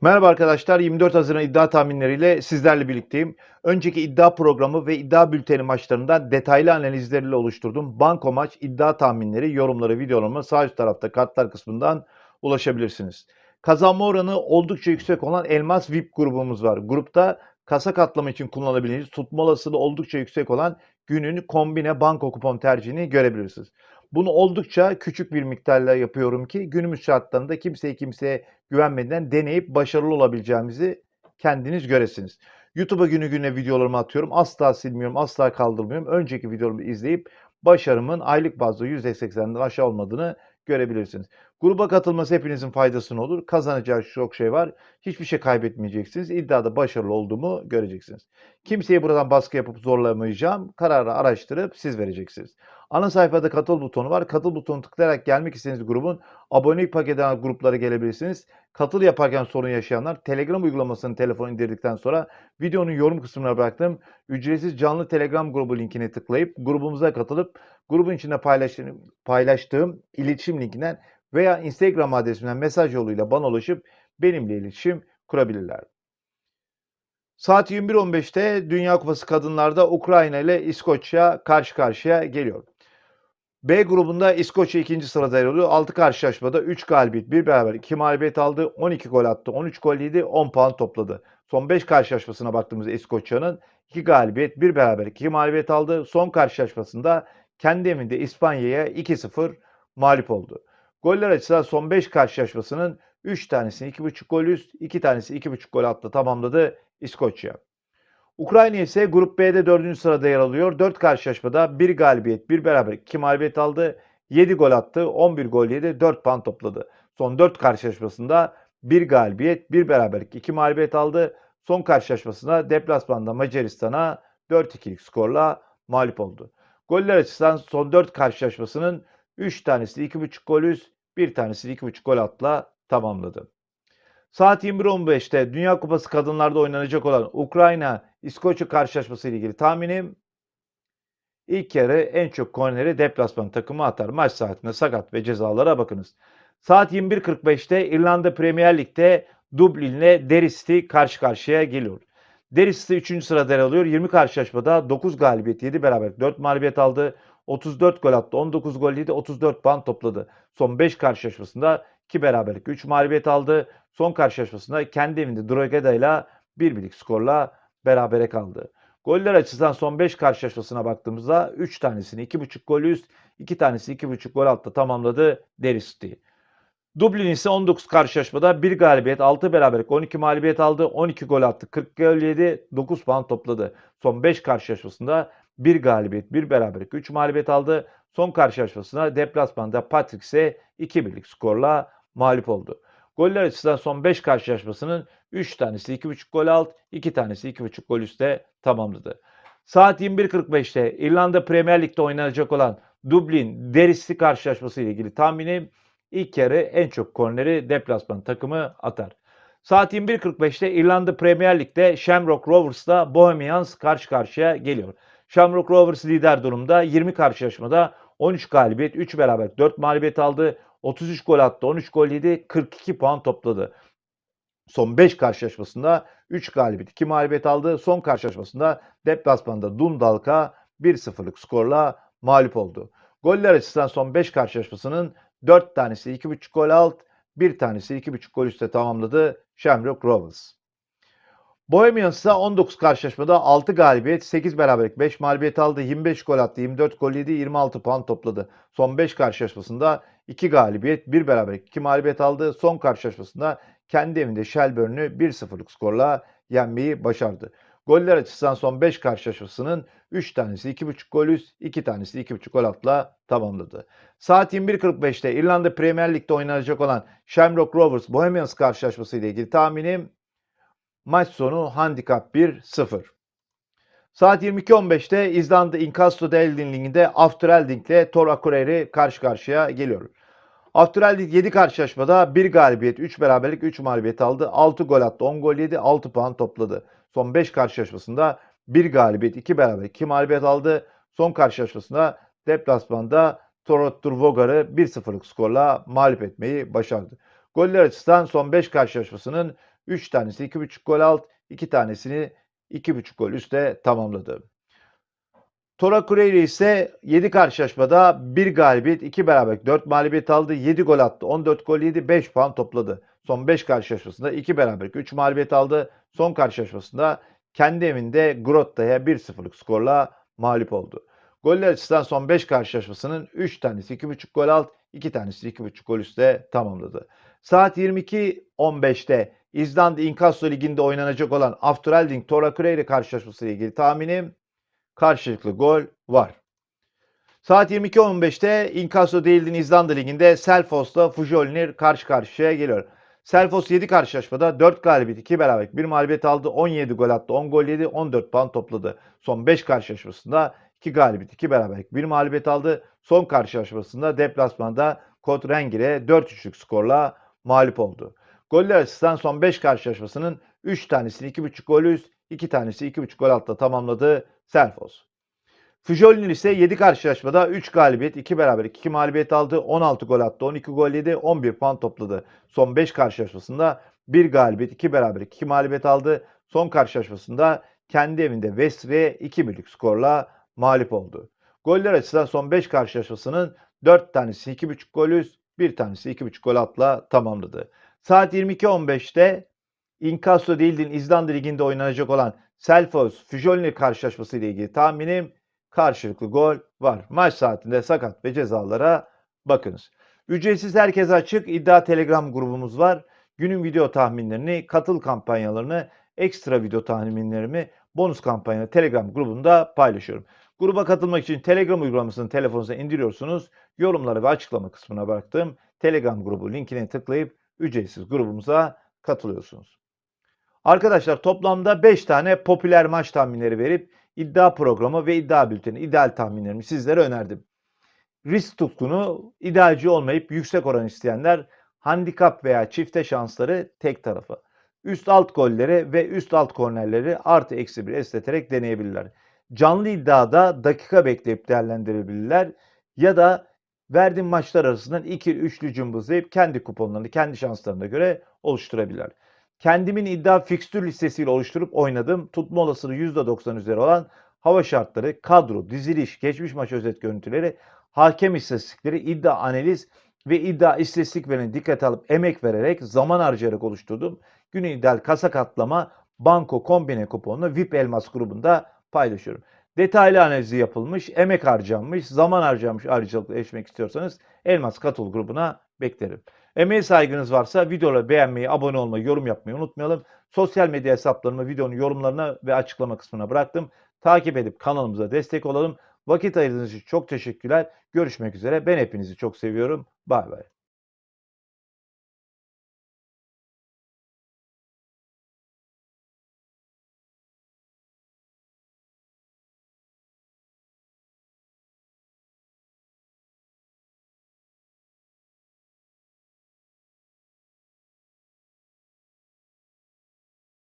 Merhaba arkadaşlar, 24 Haziran iddia tahminleriyle sizlerle birlikteyim. Önceki iddia programı ve iddia bülteni maçlarından detaylı analizleriyle oluşturduğum banko maç iddia tahminleri, yorumları, videolarıma sağ üst tarafta kartlar kısmından ulaşabilirsiniz. Kazanma oranı oldukça yüksek olan Elmas VIP grubumuz var. Grupta kasa katlama için kullanılabileceğiniz tutma olasılığı oldukça yüksek olan günün kombine banko kupon tercihini görebilirsiniz. Bunu oldukça küçük bir miktarla yapıyorum ki günümüz şartlarında kimseye kimseye güvenmeden deneyip başarılı olabileceğimizi kendiniz göresiniz. YouTube'a günü gününe videolarımı atıyorum. Asla silmiyorum, asla kaldırmıyorum. Önceki videolarımı izleyip başarımın aylık bazda %80'den aşağı olmadığını görebilirsiniz. Gruba katılması hepinizin faydasına olur. Kazanacağı çok şey var. Hiçbir şey kaybetmeyeceksiniz. İddiada başarılı olduğumu göreceksiniz. Kimseye buradan baskı yapıp zorlamayacağım. Kararı araştırıp siz vereceksiniz. Ana sayfada katıl butonu var. Katıl butonu tıklayarak gelmek istediğiniz grubun abonelik paketinden gruplara gelebilirsiniz. Katıl yaparken sorun yaşayanlar Telegram uygulamasını telefona indirdikten sonra videonun yorum kısmına bıraktığım ücretsiz canlı Telegram grubu linkine tıklayıp grubumuza katılıp grubun içinde paylaştığım, paylaştığım iletişim linkinden veya Instagram adresimden mesaj yoluyla bana ulaşıp benimle iletişim kurabilirler. Saat 21.15'te Dünya Kupası kadınlarda Ukrayna ile İskoçya karşı karşıya geliyor. B grubunda İskoçya ikinci sırada yer alıyor. 6 karşılaşmada 3 galibiyet, 1 beraber, 2 mağlubiyet aldı. 12 gol attı, 13 gol yedi, 10 puan topladı. Son 5 karşılaşmasına baktığımızda İskoçya'nın 2 galibiyet, 1 beraber, 2 mağlubiyet aldı. Son karşılaşmasında kendi evinde İspanya'ya 2-0 mağlup oldu. Goller açısından son 5 karşılaşmasının 3 tanesini 2.5 gol üst, 2 tanesi 2.5 gol attı tamamladı İskoçya. Ukrayna ise Grup B'de 4. sırada yer alıyor. 4 karşılaşmada 1 galibiyet, 1 beraber, 2 mağlubiyet aldı. 7 gol attı, 11 gol yedi, 4 puan topladı. Son 4 karşılaşmasında 1 galibiyet, 1 beraberlik, 2 mağlubiyet aldı. Son karşılaşmasında deplasmanda Macaristan'a 4-2'lik skorla mağlup oldu. Goller açısından son 4 karşılaşmasının 3 tanesi 2.5 gol üst, 1 tanesi 2.5 gol atla tamamladı. Saat 21.15'te Dünya Kupası kadınlarda oynanacak olan Ukrayna İskoçya karşılaşması ile ilgili tahminim ilk yarı en çok korneri deplasman takımı atar. Maç saatinde sakat ve cezalara bakınız. Saat 21.45'te İrlanda Premier Lig'de Dublin'le Derist'i karşı karşıya geliyor. Derist'i 3. sırada yer alıyor. 20 karşılaşmada 9 galibiyet 7 beraber 4 mağlubiyet aldı. 34 gol attı. 19 gol yedi. 34 puan topladı. Son 5 karşılaşmasında 2 beraberlik 3 mağlubiyet aldı. Son karşılaşmasında kendi evinde Drogheda ile 1 birlik skorla berabere kaldı. Goller açısından son 5 karşılaşmasına baktığımızda 3 tanesini 2.5 gol üst, 2 tanesi 2.5 gol altta tamamladı Deristi. Dublin ise 19 karşılaşmada 1 galibiyet, 6 beraberlik, 12 mağlubiyet aldı, 12 gol attı, 40 gol yedi, 9 puan topladı. Son 5 karşılaşmasında 1 galibiyet, 1 beraberlik, 3 mağlubiyet aldı. Son karşılaşmasında deplasmanda Patrick ise 2 birlik skorla mağlup oldu. Goller açısından son 5 karşılaşmasının 3 tanesi 2.5 gol alt, 2 tanesi 2.5 gol üstte tamamladı. Saat 21.45'te İrlanda Premier Lig'de oynanacak olan Dublin Derisli karşılaşması ile ilgili tahminim ilk yarı en çok korneri deplasman takımı atar. Saat 21.45'te İrlanda Premier Lig'de Shamrock Rovers'la Bohemians karşı karşıya geliyor. Shamrock Rovers lider durumda 20 karşılaşmada 13 galibiyet, 3 beraber 4 mağlubiyet aldı. 33 gol attı, 13 gol yedi, 42 puan topladı. Son 5 karşılaşmasında 3 galibiyet, 2 mağlubiyet aldı. Son karşılaşmasında deplasmanda Dundalk'a 1-0'lık skorla mağlup oldu. Goller açısından son 5 karşılaşmasının 4 tanesi 2.5 gol alt, 1 tanesi 2.5 gol üstte tamamladı Shamrock Rovers. Bohemians ise 19 karşılaşmada 6 galibiyet, 8 beraberlik, 5 mağlubiyet aldı. 25 gol attı, 24 gol yedi, 26 puan topladı. Son 5 karşılaşmasında 2 galibiyet, 1 beraberlik, 2 mağlubiyet aldı. Son karşılaşmasında kendi evinde Shelbourne'ü 1-0'lık skorla yenmeyi başardı. Goller açısından son 5 karşılaşmasının 3 tanesi 2.5 gol üst, 2 tanesi 2.5 gol atla tamamladı. Saat 21.45'te İrlanda Premier Lig'de oynanacak olan Shamrock Rovers Bohemians karşılaşması ile ilgili tahminim Maç sonu handikap 1-0. Saat 22.15'te İzlanda Inkasso Eldin Ligi'nde Afturelding ile Tor Akureyri karşı karşıya geliyor. Afturelding 7 karşılaşmada 1 galibiyet, 3 beraberlik, 3 mağlubiyet aldı. 6 gol attı, 10 gol yedi, 6 puan topladı. Son 5 karşılaşmasında 1 galibiyet, 2 beraberlik, 2 mağlubiyet aldı. Son karşılaşmasında deplasmanda Toronto Vogar'ı 1-0'lık skorla mağlup etmeyi başardı. Goller açısından son 5 karşılaşmasının 3 tanesi 2.5 gol alt, 2 tanesini 2.5 gol üste tamamladı. Tora Kureyri ise 7 karşılaşmada 1 galibiyet, 2 beraberlik, 4 mağlubiyet aldı. 7 gol attı. 14 gol yedi, 5 puan topladı. Son 5 karşılaşmasında 2 beraberlik, 3 mağlubiyet aldı. Son karşılaşmasında kendi evinde Grotta'ya 1-0'lık skorla mağlup oldu. Goller açısından son 5 karşılaşmasının 3 tanesi 2.5 gol alt, 2 tanesi 2.5 gol üstte tamamladı. Saat 22.15'te İzlanda İnkasso Ligi'nde oynanacak olan Afturhelding Tora Kureyri karşılaşması ile ilgili tahminim karşılıklı gol var. Saat 22.15'te Inkasso Değildin İzlanda Ligi'nde Selfos'la Fujolnir karşı karşıya geliyor. Selfos 7 karşılaşmada 4 galibiyet, 2 beraberlik, 1 mağlubiyet aldı. 17 gol attı, 10 gol yedi, 14 puan topladı. Son 5 karşılaşmasında 2 galibiyet, 2 beraberlik, 1 mağlubiyet aldı. Son karşılaşmasında deplasmanda Kotrengir'e 4-3'lük skorla mağlup oldu. Goller açısından son 5 karşılaşmasının 3 tanesini 2.5 gol üst, 2 tanesi 2.5 gol altta tamamladı Selfos. Fujolin ise 7 karşılaşmada 3 galibiyet, 2 beraberlik, 2 mağlubiyet aldı. 16 gol attı, 12 gol yedi, 11 puan topladı. Son 5 karşılaşmasında 1 galibiyet, 2 beraberlik, 2 mağlubiyet aldı. Son karşılaşmasında kendi evinde Vestre 2 birlik skorla mağlup oldu. Goller açısından son 5 karşılaşmasının 4 tanesi 2.5 gol üst, 1 tanesi 2.5 gol atla tamamladı. Saat 22.15'te Inkasso Dildin İzlanda Ligi'nde oynanacak olan Selfos Fujolnir karşılaşması ile ilgili tahminim karşılıklı gol var. Maç saatinde sakat ve cezalara bakınız. Ücretsiz herkese açık iddia telegram grubumuz var. Günün video tahminlerini, katıl kampanyalarını, ekstra video tahminlerimi bonus kampanya telegram grubunda paylaşıyorum. Gruba katılmak için telegram uygulamasını telefonunuza indiriyorsunuz. Yorumlara ve açıklama kısmına bıraktığım telegram grubu linkine tıklayıp ücretsiz grubumuza katılıyorsunuz. Arkadaşlar toplamda 5 tane popüler maç tahminleri verip iddia programı ve iddia bülteni, ideal tahminlerimi sizlere önerdim. Risk tutkunu, idealci olmayıp yüksek oran isteyenler handikap veya çifte şansları tek tarafa. Üst alt golleri ve üst alt kornerleri artı eksi bir esneterek deneyebilirler. Canlı iddiada dakika bekleyip değerlendirebilirler ya da verdiğim maçlar arasından ikili üçlü cımbızlayıp kendi kuponlarını kendi şanslarına göre oluşturabilirler. Kendimin iddia fikstür listesiyle oluşturup oynadım. Tutma olasılığı %90 üzeri olan hava şartları, kadro, diziliş, geçmiş maç özet görüntüleri, hakem istatistikleri, iddia analiz ve iddia istatistiklerini dikkate alıp emek vererek, zaman harcayarak oluşturduğum günün ideal kasa katlama, banko kombine kuponunu VIP Elmas grubunda paylaşıyorum. Detaylı analizi yapılmış, emek harcanmış, zaman harcanmış ayrıcalıkla erişmek istiyorsanız Elmas Katıl grubuna beklerim. Emeğe saygınız varsa videoları beğenmeyi, abone olmayı, yorum yapmayı unutmayalım. Sosyal medya hesaplarımı videonun yorumlarına ve açıklama kısmına bıraktım. Takip edip kanalımıza destek olalım. Vakit ayırdığınız için çok teşekkürler. Görüşmek üzere. Ben hepinizi çok seviyorum. Bay bay.